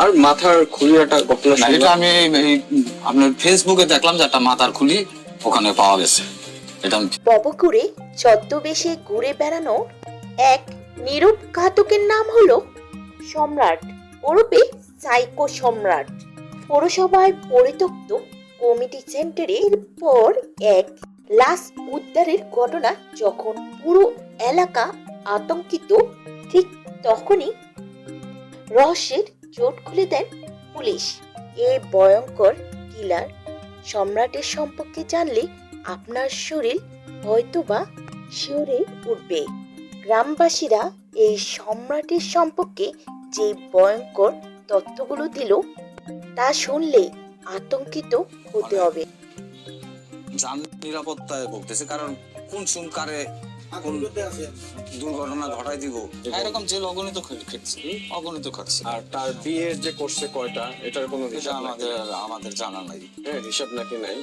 আর মাথার খুলি একটা ঘটনা না, এটা। আমি এই আপনার ফেসবুকে দেখলাম যে একটা মাথার খুলি ওখানে পাওয়া গেছে। এটা আমি ববকুরে ছদ্মবেশে ঘুরে বেড়ানো এক নীরব ঘাতকের নাম হলো সম্রাট। ওরূপে সাইকো সম্রাট। পৌরসভায় পরিত্যক্ত কমিটি সেন্টারের পর এক লাশ উদ্ধারের ঘটনা যখন পুরো এলাকা আতঙ্কিত ঠিক তখনই রহস্যের চোট খুলে দেন পুলিশ। এই ভয়ঙ্কর কিলার সম্রাটের সম্পর্কে জানলে আপনার শরীর হয়তোবা শিওরে উঠবে। গ্রামবাসীরা এই সম্রাটের সম্পর্কে যে ভয়ঙ্কর তথ্যগুলো দিল, তা শুনলে আতঙ্কিত হতে হবে। নিরাপত্তায় ভুগতেছে, কারণ কোন সুন কারে কোন দুর্ঘটনা ঘটাই দিব। এরকম জেল অগণিত খেটছে অগণিত খাটছে। আর তার বিয়ে যে করছে কয়টা এটার কোনো হিসাব আমাদের আমাদের জানা নাই। হ্যাঁ হিসাব নাকি নাই?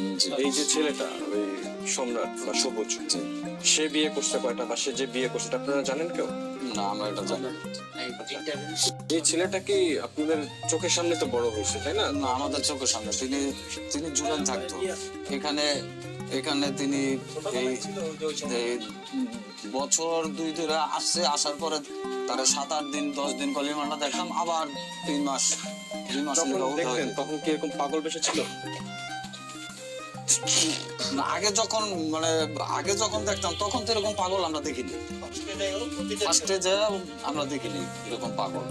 এই যে ছেলেটা ওই সম্রাট বা সবুজ। সে বিয়ে করছে কয়টা বা সে যে বিয়ে করছে আপনারা জানেন কেউ? না আমরা এটা জানি এই ছেলেটা কি আপনাদের চোখের সামনে তো বড় হয়েছে তাই না? না আমাদের চোখের সামনে তিনি তিনি জুড়েন থাকতো। এখানে এখানে তিনি এই বছর দুই ধরে আসছে আসার পরে তার সাত আট দিন দশ দিন কলিমান্ডা দেখলাম আবার তিন মাস দুই মাস তখন কি এরকম পাগল বেশি ছিল? আগে যখন মানে আগে যখন দেখতাম তখন তো এরকম পাগল আমরা দেখিনি। ফার্স্টে যে আমরা দেখিনি এরকম পাগল।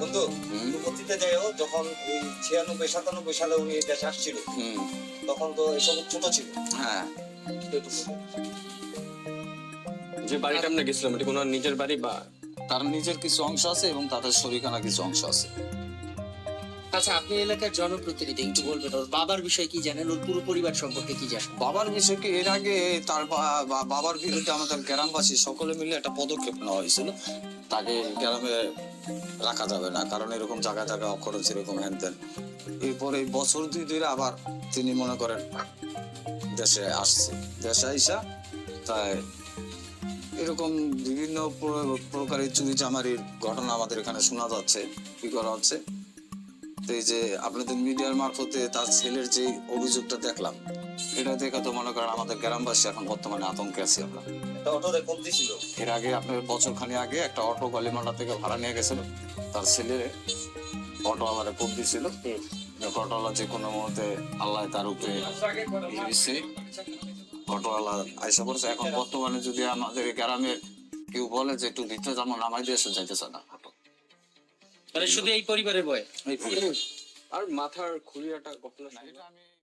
বন্ধু হুম, পরবর্তীতে যাই হোক যখন ওই ছিয়ানব্বই সাতানব্বই সালে উনি দেশে আসছিল তখন তো এসব ছোট ছিল। হ্যাঁ। যে বাড়িটা আমরা গেছিলাম এটা কোনো নিজের বাড়ি বা? তার নিজের কিছু অংশ আছে এবং তাদের কিছু অংশ আছে। আচ্ছা আপনি এলাকার জনপ্রতিনিধি একটু বলবেন ওর বাবার বিষয়ে কি জানেন? ওর পুরো পরিবার সম্পর্কে কি জানেন? বাবার বিষয়ে কি? এর আগে তার বাবার বিরুদ্ধে আমাদের গ্রামবাসী সকলে মিলে একটা পদক্ষেপ নেওয়া হয়েছিল। তাকে গ্রামে রাখা যাবে না, কারণ এরকম জায়গা জায়গা অখরচ, এরকম হ্যান ত্যান এরপরে বছর দুই ধরে আবার তিনি মনে করেন দেশে আসছে। দেশে আইসা তাই এরকম বিভিন্ন প্র- প্রকারের চুরি চামারির ঘটনা আমাদের এখানে শোনা যাচ্ছে, কি করা হচ্ছে? তো এই যে আপনাদের মিডিয়ার মারফতে তার ছেলের যে অভিযোগটা দেখলাম এটা দেখে তো মনে করেন আমাদের গ্রামবাসী এখন বর্তমানে আতঙ্কে আছি আমরা। একটা এর আগে আপনার বছর খানি আগে একটা অটো কালীমান্ডা থেকে ভাড়া নিয়ে গেছিল। তার ছেলে অটো আমারে কোপ দিছিল। অটোওয়ালা যে কোনো মুহূর্তে আল্লাহ তার উপরে দিছে। অটোওয়ালা আইসা পড়ছে। এখন বর্তমানে যদি আমাদের গ্রামের কেউ বলে যে একটু ভিতরে যেমন নামাই দিয়েছে যাইতেছে না অটো। মানে শুধু এই পরিবারের বয় আর মাথার খুলি একটা ঘটনা এটা আমি